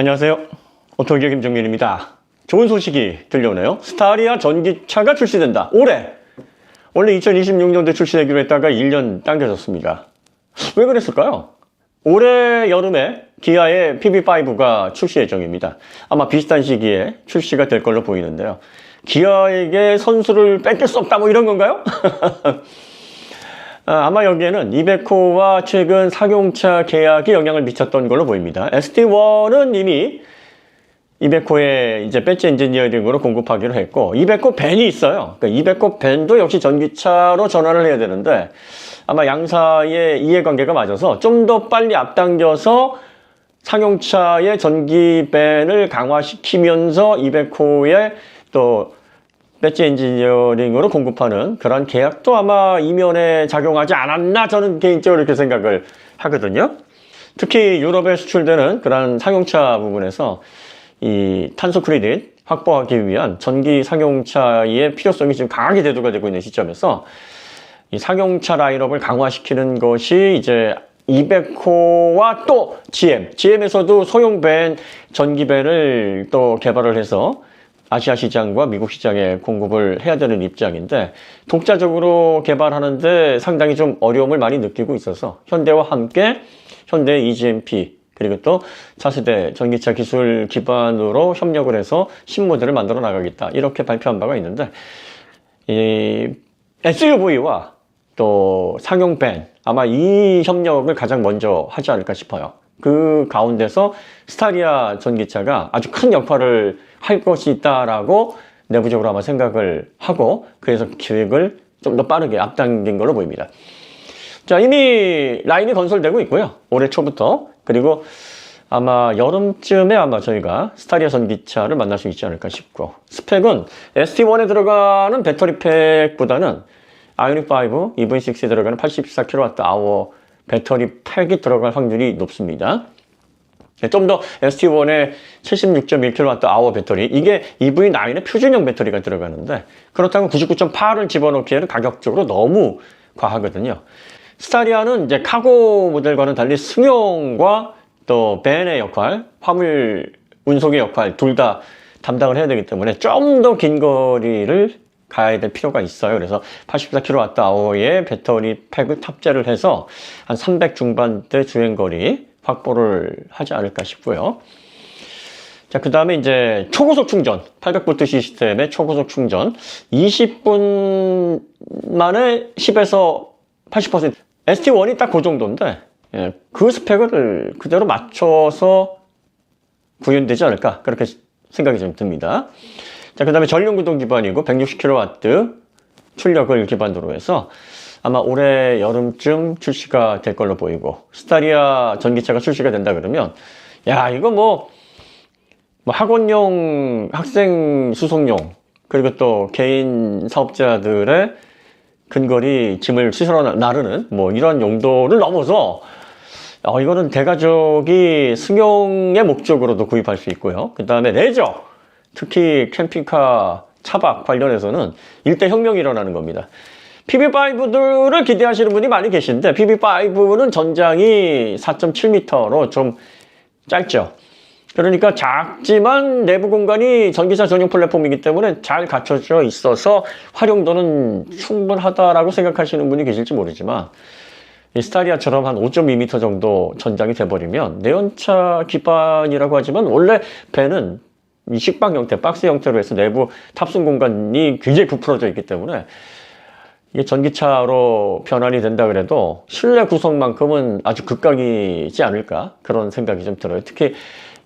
안녕하세요. 오토기어 김정민입니다. 좋은 소식이 들려오네요. 스타리아 전기차가 출시된다. 올해. 원래 2026년도에 출시되기로 했다가 1년 당겨졌습니다. 왜 그랬을까요? 올해 여름에 기아의 PB5가 출시 예정입니다. 아마 비슷한 시기에 출시가 될 걸로 보이는데요. 기아에게 선수를 뺏길 수 없다 뭐 이런 건가요? 아, 아마 여기에는 이베코와 최근 사용차 계약이 영향을 미쳤던 걸로 보입니다. ST1은 이미 이베코의 이제 배지 엔지니어링으로 공급하기로 했고 이베코 벤이 있어요. 그러니까 이베코 벤도 역시 전기차로 전환을 해야 되는데 아마 양사의 이해관계가 맞아서 좀 더 빨리 앞당겨서 상용차의 전기 벤을 강화시키면서 이베코의 또 배지 엔지니어링으로 공급하는 그런 계약도 아마 이면에 작용하지 않았나 저는 개인적으로 이렇게 생각을 하거든요. 특히 유럽에 수출되는 그런 상용차 부분에서 이 탄소 크레딧 확보하기 위한 전기 상용차의 필요성이 지금 강하게 대두가 되고 있는 시점에서 이 상용차 라인업을 강화시키는 것이 이제 이베코와 또 GM, GM에서도 소형 밴 전기 밴을 또 개발을 해서 아시아 시장과 미국 시장에 공급을 해야 되는 입장인데 독자적으로 개발하는데 상당히 좀 어려움을 많이 느끼고 있어서 현대와 함께 현대 EGMP 그리고 또 차세대 전기차 기술 기반으로 협력을 해서 신모델을 만들어 나가겠다 이렇게 발표한 바가 있는데 이 SUV와 또 상용 밴 아마 이 협력을 가장 먼저 하지 않을까 싶어요. 그 가운데서 스타리아 전기차가 아주 큰 역할을 할 것이 있다라고 내부적으로 아마 생각을 하고 그래서 기획을 좀 더 빠르게 앞당긴 걸로 보입니다. 자, 이미 라인이 건설되고 있고요. 올해 초부터. 그리고 아마 여름쯤에 아마 저희가 스타리아 전기차를 만날 수 있지 않을까 싶고 스펙은 ST1에 들어가는 배터리 팩보다는 아이오닉 5, EV6에 들어가는 84kWh 배터리 팩이 들어갈 확률이 높습니다. 네, 좀더 ST1의 76.1kWh 배터리 이게 EV9의 표준형 배터리가 들어가는데 그렇다고 99.8을 집어넣기에는 가격적으로 너무 과하거든요. 스타리아는 이제 카고 모델과는 달리 승용과 또 밴의 역할, 화물 운송의 역할 둘 다 담당을 해야 되기 때문에 좀 더 긴 거리를 가야 될 필요가 있어요. 그래서 84kWh의 배터리 팩을 탑재를 해서 한 300 중반대 주행거리 확보를 하지 않을까 싶고요. 자, 그 다음에 이제 초고속 충전, 800V 시스템의 초고속 충전, 20분 만에 10에서 80%. ST1이 딱 그 정도인데, 예, 그 스펙을 그대로 맞춰서 구현되지 않을까, 그렇게 생각이 좀 듭니다. 자, 그 다음에 전륜구동 기반이고, 160kW 출력을 기반으로 해서, 아마 올해 여름쯤 출시가 될 걸로 보이고 스타리아 전기차가 출시가 된다 그러면 야 이거 뭐, 뭐 학원용 학생 수송용 그리고 또 개인 사업자들의 근거리 짐을 시설로 나르는 뭐 이런 용도를 넘어서 어, 이거는 대가족이 승용의 목적으로도 구입할 수 있고요. 그 다음에 레저, 특히 캠핑카, 차박 관련해서는 일대 혁명이 일어나는 겁니다. PB5들을 기대하시는 분이 많이 계신데 PB5는 전장이 4.7m로 좀 짧죠. 그러니까 작지만 내부 공간이 전기차 전용 플랫폼이기 때문에 잘 갖춰져 있어서 활용도는 충분하다라고 생각하시는 분이 계실지 모르지만 이 스타리아처럼 한 5.2m 정도 전장이 돼버리면 내연차 기반이라고 하지만 원래 배는 이 식빵 형태, 박스 형태로 해서 내부 탑승 공간이 굉장히 부풀어져 있기 때문에 이게 전기차로 변환이 된다 그래도 실내 구성만큼은 아주 극강이지 않을까 그런 생각이 좀 들어요. 특히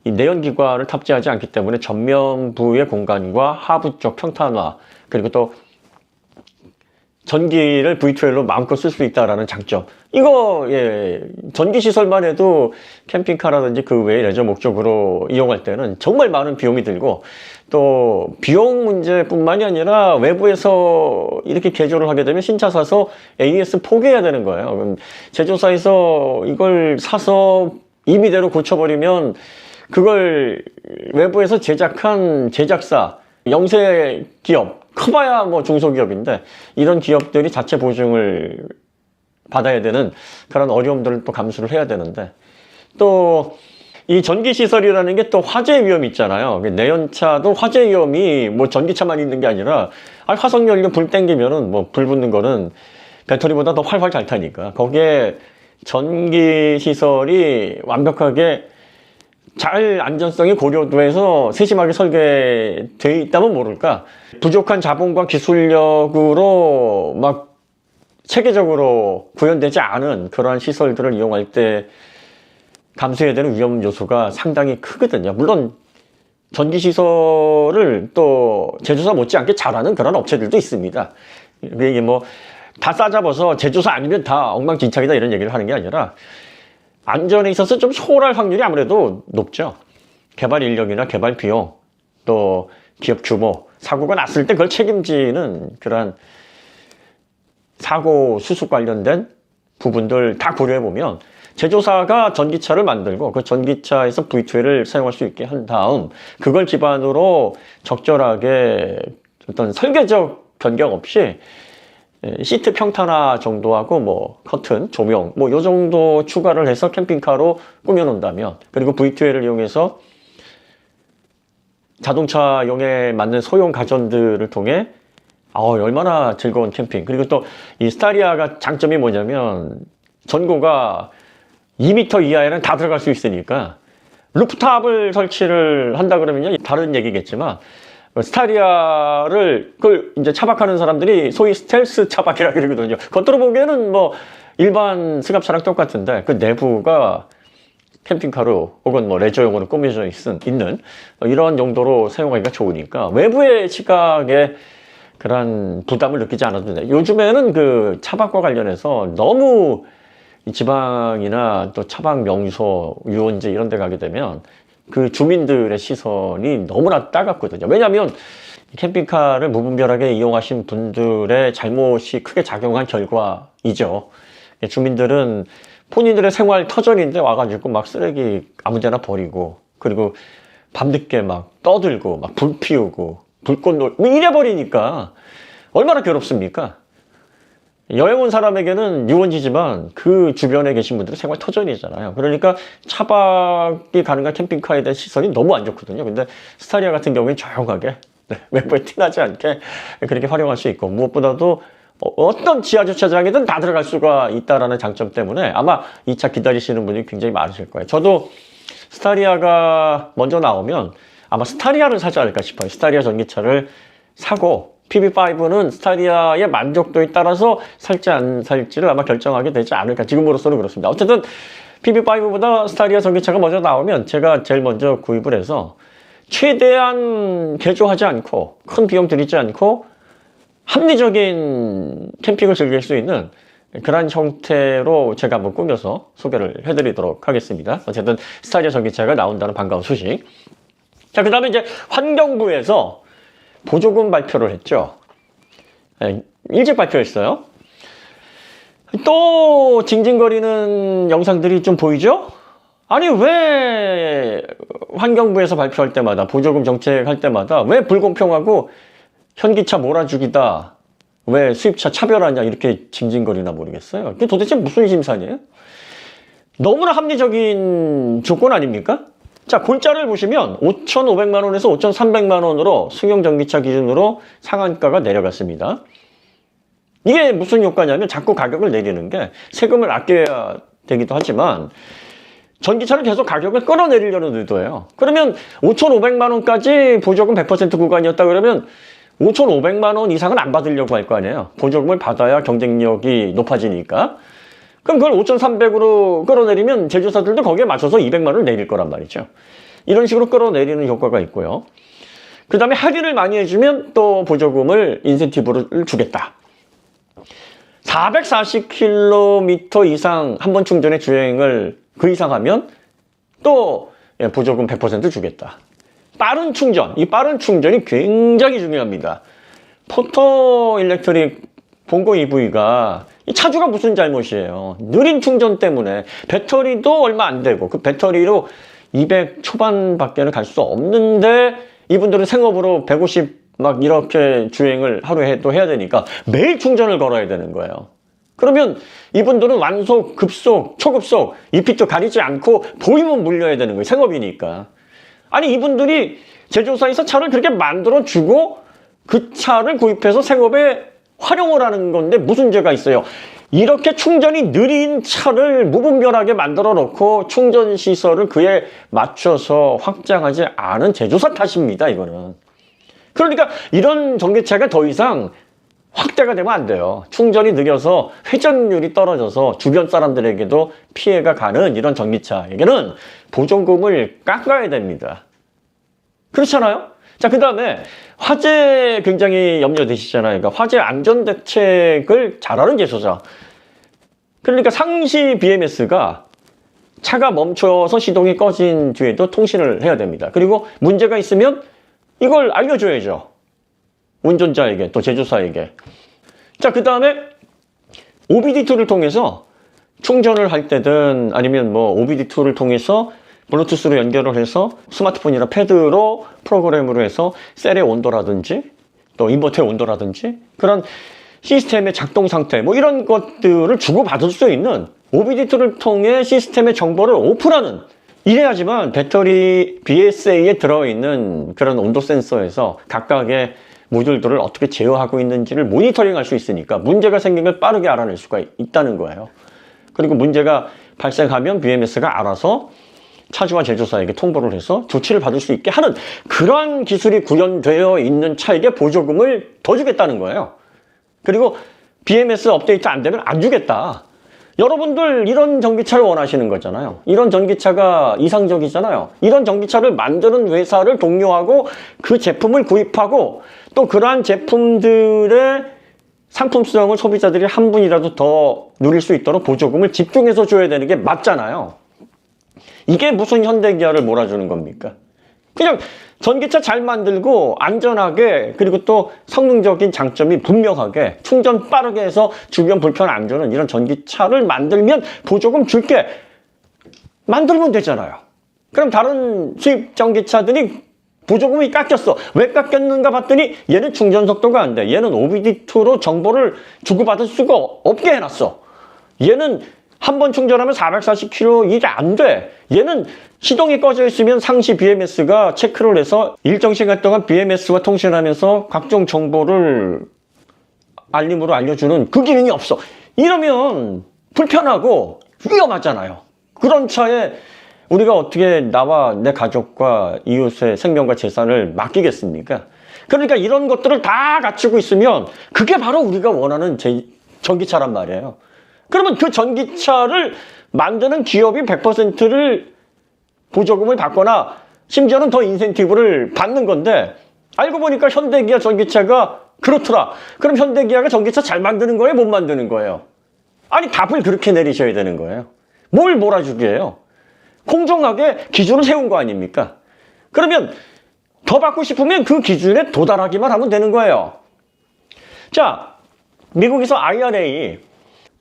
이 내연기관을 탑재하지 않기 때문에 전면부의 공간과 하부 쪽 평탄화 그리고 또 전기를 V2L로 마음껏 쓸 수 있다라는 장점. 이거 예 전기 시설만 해도 캠핑카라든지 그 외의 레저 목적으로 이용할 때는 정말 많은 비용이 들고 또 비용 문제뿐만이 아니라 외부에서 이렇게 개조를 하게 되면 신차 사서 AS 포기해야 되는 거예요. 그럼 제조사에서 이걸 사서 임의대로 고쳐버리면 그걸 외부에서 제작한 제작사 영세 기업 커봐야 뭐 중소기업인데 이런 기업들이 자체 보증을 받아야 되는 그런 어려움들을 또 감수를 해야 되는데 또 이 전기 시설이라는 게 또 화재 위험이 있잖아요. 그 내연차도 화재 위험이 뭐 전기차만 있는 게 아니라 아, 화석 연료 불 땡기면은 뭐 불 붙는 거는 배터리보다 더 활활 잘 타니까 거기에 전기 시설이 완벽하게 잘 안전성이 고려돼서 세심하게 설계돼 있다면 모를까 부족한 자본과 기술력으로 막 체계적으로 구현되지 않은 그러한 시설들을 이용할 때 감수해야 되는 위험 요소가 상당히 크거든요. 물론 전기 시설을 또 제조사 못지않게 잘하는 그런 업체들도 있습니다. 이게 뭐 다 싸잡아서 제조사 아니면 다 엉망진창이다 이런 얘기를 하는 게 아니라 안전에 있어서 좀 소홀할 확률이 아무래도 높죠. 개발 인력이나 개발 비용 또 기업 규모 사고가 났을 때 그걸 책임지는 그러한 사고 수습 관련된 부분들 다 고려해 보면 제조사가 전기차를 만들고 그 전기차에서 V2L을 사용할 수 있게 한 다음 그걸 기반으로 적절하게 어떤 설계적 변경 없이 에, 시트 평탄화 정도하고 뭐 커튼, 조명 뭐 요 정도 추가를 해서 캠핑카로 꾸며놓는다면 그리고 V2L을 이용해서 자동차용에 맞는 소형 가전들을 통해 아 얼마나 즐거운 캠핑. 그리고 또 이 스타리아가 장점이 뭐냐면 전고가 2m 이하에는 다 들어갈 수 있으니까 루프탑을 설치를 한다 그러면요 다른 얘기겠지만 스타리아를 그걸 이제 차박하는 사람들이 소위 스텔스 차박이라 그러거든요. 겉으로 보기에는 뭐 일반 승합차랑 똑같은데 그 내부가 캠핑카로 혹은 뭐 레저용으로 꾸며져 있은, 있는 이런 용도로 사용하기가 좋으니까 외부의 시각에 그런 부담을 느끼지 않아도 돼. 요즘에는 그 차박과 관련해서 너무 이 지방이나 또 차박 명소, 유원지 이런 데 가게 되면 그 주민들의 시선이 너무나 따갑거든요. 왜냐하면 캠핑카를 무분별하게 이용하신 분들의 잘못이 크게 작용한 결과이죠. 주민들은 본인들의 생활 터전인데 와가지고 막 쓰레기 아무데나 버리고 그리고 밤늦게 막 떠들고 막 불 피우고 불꽃 놀 뭐 이래 버리니까 얼마나 괴롭습니까? 여행 온 사람에게는 유원지지만 그 주변에 계신 분들은 생활 터전이잖아요. 그러니까 차박이 가능한 캠핑카에 대한 시선이 너무 안 좋거든요. 근데 스타리아 같은 경우에는 조용하게 네, 외부에 티나지 않게 그렇게 활용할 수 있고 무엇보다도 어- 어떤 지하 주차장이든 다 들어갈 수가 있다라는 장점 때문에 아마 이 차 기다리시는 분이 굉장히 많으실 거예요. 저도 스타리아가 먼저 나오면 아마 스타리아를 사지 않을까 싶어요. 스타리아 전기차를 사고 PB5는 스타리아의 만족도에 따라서 살지 안 살지를 아마 결정하게 되지 않을까. 지금으로서는 그렇습니다. 어쨌든 PB5보다 스타리아 전기차가 먼저 나오면 제가 제일 먼저 구입을 해서 최대한 개조하지 않고 큰 비용 들이지 않고 합리적인 캠핑을 즐길 수 있는 그런 형태로 제가 한번 꾸며서 소개를 해드리도록 하겠습니다. 어쨌든 스타리아 전기차가 나온다는 반가운 소식. 자, 그 다음에 이제 환경부에서 보조금 발표를 했죠. 예, 일찍 발표했어요. 또 징징거리는 영상들이 좀 보이죠? 아니 왜 환경부에서 발표할 때마다 보조금 정책 할 때마다 왜 불공평하고 현기차 몰아주기다 왜 수입차 차별하냐 이렇게 징징거리나 모르겠어요. 도대체 무슨 심산이에요? 너무나 합리적인 조건 아닙니까? 자, 골자를 보시면 5,500만 원에서 5,300만 원으로 승용 전기차 기준으로 상한가가 내려갔습니다. 이게 무슨 효과냐면 자꾸 가격을 내리는 게 세금을 아껴야 되기도 하지만 전기차를 계속 가격을 끌어내리려는 의도예요. 그러면 5,500만 원까지 보조금 100% 구간이었다 그러면 5,500만 원 이상은 안 받으려고 할 거 아니에요. 보조금을 받아야 경쟁력이 높아지니까. 그럼 그걸 5,300으로 끌어내리면 제조사들도 거기에 맞춰서 200만 원을 내릴 거란 말이죠. 이런 식으로 끌어내리는 효과가 있고요. 그 다음에 할인을 많이 해주면 또 보조금을 인센티브를 주겠다. 440km 이상 한 번 충전의 주행을 그 이상 하면 또 예, 보조금 100% 주겠다. 빠른 충전, 이 빠른 충전이 굉장히 중요합니다. 포토 일렉트릭 본고 EV가 이 차주가 무슨 잘못이에요. 느린 충전 때문에 배터리도 얼마 안 되고 그 배터리로 200 초반밖에는 갈 수 없는데 이분들은 생업으로 150 막 이렇게 주행을 하루에 또 해야 되니까 매일 충전을 걸어야 되는 거예요. 그러면 이분들은 완속, 급속, 초급속, 이핏도 가리지 않고 보이면 물려야 되는 거예요. 생업이니까. 아니, 이분들이 제조사에서 차를 그렇게 만들어주고 그 차를 구입해서 생업에 활용을 하는 건데 무슨 죄가 있어요? 이렇게 충전이 느린 차를 무분별하게 만들어 놓고 충전 시설을 그에 맞춰서 확장하지 않은 제조사 탓입니다, 이거는. 그러니까 이런 전기차가 더 이상 확대가 되면 안 돼요. 충전이 느려서 회전율이 떨어져서 주변 사람들에게도 피해가 가는 이런 전기차에게는 보조금을 깎아야 됩니다. 그렇잖아요? 자, 그 다음에 화재 굉장히 염려되시잖아요. 그러니까 화재 안전 대책을 잘하는 제조사. 그러니까 상시 BMS가 차가 멈춰서 시동이 꺼진 뒤에도 통신을 해야 됩니다. 그리고 문제가 있으면 이걸 알려줘야죠. 운전자에게 또 제조사에게. 자, 그 다음에 OBD2를 통해서 충전을 할 때든 아니면 뭐 OBD2를 통해서 블루투스로 연결을 해서 스마트폰이나 패드로 프로그램으로 해서 셀의 온도라든지 또 인버터의 온도라든지 그런 시스템의 작동 상태 뭐 이런 것들을 주고받을 수 있는 OBD2를 통해 시스템의 정보를 오픈하는 이래야지만 배터리 BSA에 들어있는 그런 온도 센서에서 각각의 모듈들을 어떻게 제어하고 있는지를 모니터링 할 수 있으니까 문제가 생긴 걸 빠르게 알아낼 수가 있다는 거예요. 그리고 문제가 발생하면 BMS가 알아서 차주와 제조사에게 통보를 해서 조치를 받을 수 있게 하는 그러한 기술이 구현되어 있는 차에게 보조금을 더 주겠다는 거예요. 그리고 BMS 업데이트 안 되면 안 주겠다. 여러분들 이런 전기차를 원하시는 거잖아요. 이런 전기차가 이상적이잖아요. 이런 전기차를 만드는 회사를 독려하고 그 제품을 구입하고 또 그러한 제품들의 상품성을 소비자들이 한 분이라도 더 누릴 수 있도록 보조금을 집중해서 줘야 되는 게 맞잖아요. 이게 무슨 현대기아를 몰아주는 겁니까? 그냥 전기차 잘 만들고 안전하게 그리고 또 성능적인 장점이 분명하게 충전 빠르게 해서 주변 불편 안 주는 이런 전기차를 만들면 보조금 줄게 만들면 되잖아요. 그럼 다른 수입 전기차들이 보조금이 깎였어. 왜 깎였는가 봤더니 얘는 충전 속도가 안 돼. 얘는 OBD2로 정보를 주고받을 수가 없게 해놨어. 얘는 한 번 충전하면 440km 이게 안 돼. 얘는 시동이 꺼져 있으면 상시 BMS가 체크를 해서 일정 시간 동안 BMS와 통신하면서 각종 정보를 알림으로 알려주는 그 기능이 없어. 이러면 불편하고 위험하잖아요. 그런 차에 우리가 어떻게 나와 내 가족과 이웃의 생명과 재산을 맡기겠습니까? 그러니까 이런 것들을 다 갖추고 있으면 그게 바로 우리가 원하는 제- 전기차란 말이에요. 그러면 그 전기차를 만드는 기업이 100%를 보조금을 받거나 심지어는 더 인센티브를 받는 건데 알고 보니까 현대기아 전기차가 그렇더라. 그럼 현대기아가 전기차 잘 만드는 거예요? 못 만드는 거예요? 아니 답을 그렇게 내리셔야 되는 거예요. 뭘 몰아주게요? 공정하게 기준을 세운 거 아닙니까? 그러면 더 받고 싶으면 그 기준에 도달하기만 하면 되는 거예요. 자, 미국에서 IRA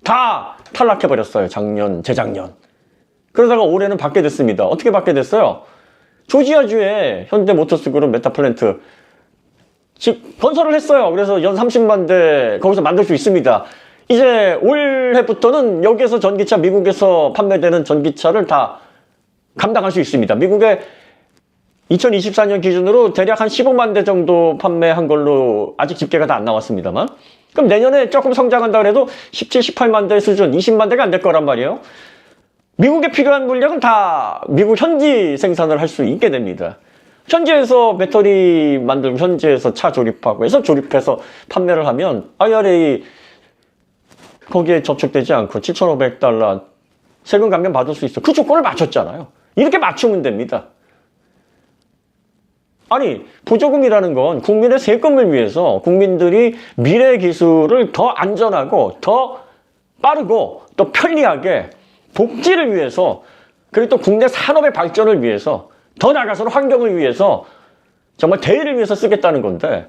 다 탈락해버렸어요. 작년, 재작년. 그러다가 올해는 받게 됐습니다. 어떻게 받게 됐어요? 조지아주에 현대모터스 그룹 메타플랜트 즉 건설을 했어요. 그래서 연 30만 대 거기서 만들 수 있습니다. 이제 올해부터는 여기에서 전기차 미국에서 판매되는 전기차를 다 감당할 수 있습니다. 미국의 2024년 기준으로 대략 한 15만 대 정도 판매한 걸로 아직 집계가 다 안 나왔습니다만 그럼 내년에 조금 성장한다 그래도 17, 18만 대 수준, 20만 대가 안 될 거란 말이에요. 미국에 필요한 물량은 다 미국 현지 생산을 할 수 있게 됩니다. 현지에서 배터리 만들고 현지에서 차 조립하고 해서 조립해서 판매를 하면 IRA 거기에 저축되지 않고 7,500달러 세금 감면 받을 수 있어. 그 조건을 맞췄잖아요. 이렇게 맞추면 됩니다. 아니, 보조금이라는 건 국민의 세금을 위해서 국민들이 미래 기술을 더 안전하고 더 빠르고 또 편리하게 복지를 위해서 그리고 또 국내 산업의 발전을 위해서 더 나아가서는 환경을 위해서 정말 대의를 위해서 쓰겠다는 건데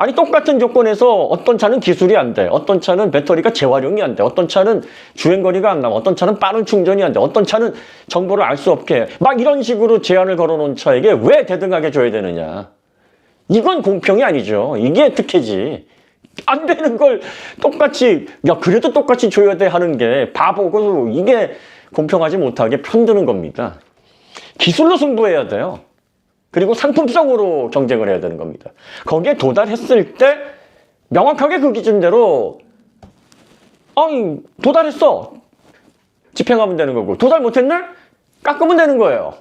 아니 똑같은 조건에서 어떤 차는 기술이 안 돼, 어떤 차는 배터리가 재활용이 안 돼, 어떤 차는 주행거리가 안 나와, 어떤 차는 빠른 충전이 안 돼, 어떤 차는 정보를 알 수 없게 해. 막 이런 식으로 제한을 걸어놓은 차에게 왜 대등하게 줘야 되느냐? 이건 공평이 아니죠. 이게 특혜지. 안 되는 걸 똑같이 야 그래도 똑같이 줘야 돼 하는 게 바보고 이게 공평하지 못하게 편드는 겁니다. 기술로 승부해야 돼요. 그리고 상품성으로 경쟁을 해야 되는 겁니다. 거기에 도달했을 때 명확하게 그 기준대로 아니 도달했어 집행하면 되는 거고 도달 못했네 깎으면 되는 거예요.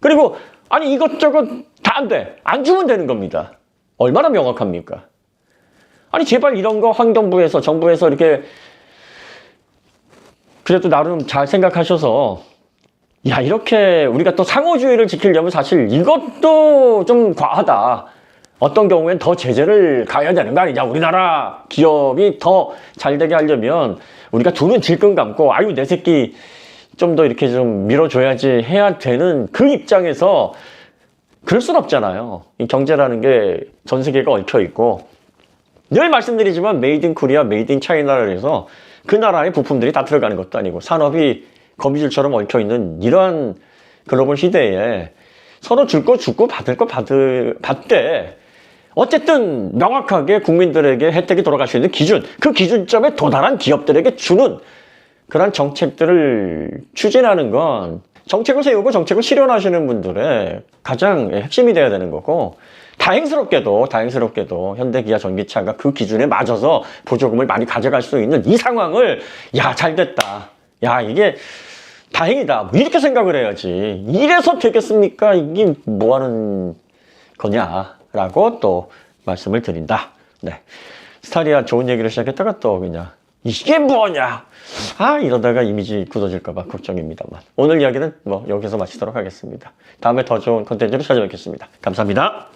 그리고 아니 이것저것 다 안 돼. 안 주면 되는 겁니다. 얼마나 명확합니까? 아니 제발 이런 거 환경부에서 정부에서 이렇게 그래도 나름 잘 생각하셔서 야 이렇게 우리가 또 상호주의를 지키려면 사실 이것도 좀 과하다. 어떤 경우엔 더 제재를 가야 되는 거 아니냐. 우리나라 기업이 더 잘 되게 하려면 우리가 두눈 질끈 감고 아유 내 새끼 좀 더 이렇게 좀 밀어줘야지 해야 되는 그 입장에서 그럴 순 없잖아요. 이 경제라는 게 전 세계가 얽혀 있고 늘 말씀드리지만 메이드 인 코리아, 메이드 인 차이나를 해서 그 나라의 부품들이 다 들어가는 것도 아니고 산업이 거미줄처럼 얽혀 있는 이러한 글로벌 시대에 서로 줄 거 주고 받을 거 받을, 받되 어쨌든 명확하게 국민들에게 혜택이 돌아갈 수 있는 기준, 그 기준점에 도달한 기업들에게 주는 그런 정책들을 추진하는 건 정책을 세우고 정책을 실현하시는 분들의 가장 핵심이 돼야 되는 거고 다행스럽게도 다행스럽게도 현대기아 전기차가 그 기준에 맞아서 보조금을 많이 가져갈 수 있는 이 상황을 야 잘 됐다 야 이게 다행이다. 뭐 이렇게 생각을 해야지. 이래서 되겠습니까? 이게 뭐 하는 거냐라고 또 말씀을 드린다. 네. 스타리아 좋은 얘기를 시작했다가 또 그냥 이게 뭐냐? 아 이러다가 이미지 굳어질까봐 걱정입니다만. 오늘 이야기는 뭐 여기서 마치도록 하겠습니다. 다음에 더 좋은 컨텐츠로 찾아뵙겠습니다. 감사합니다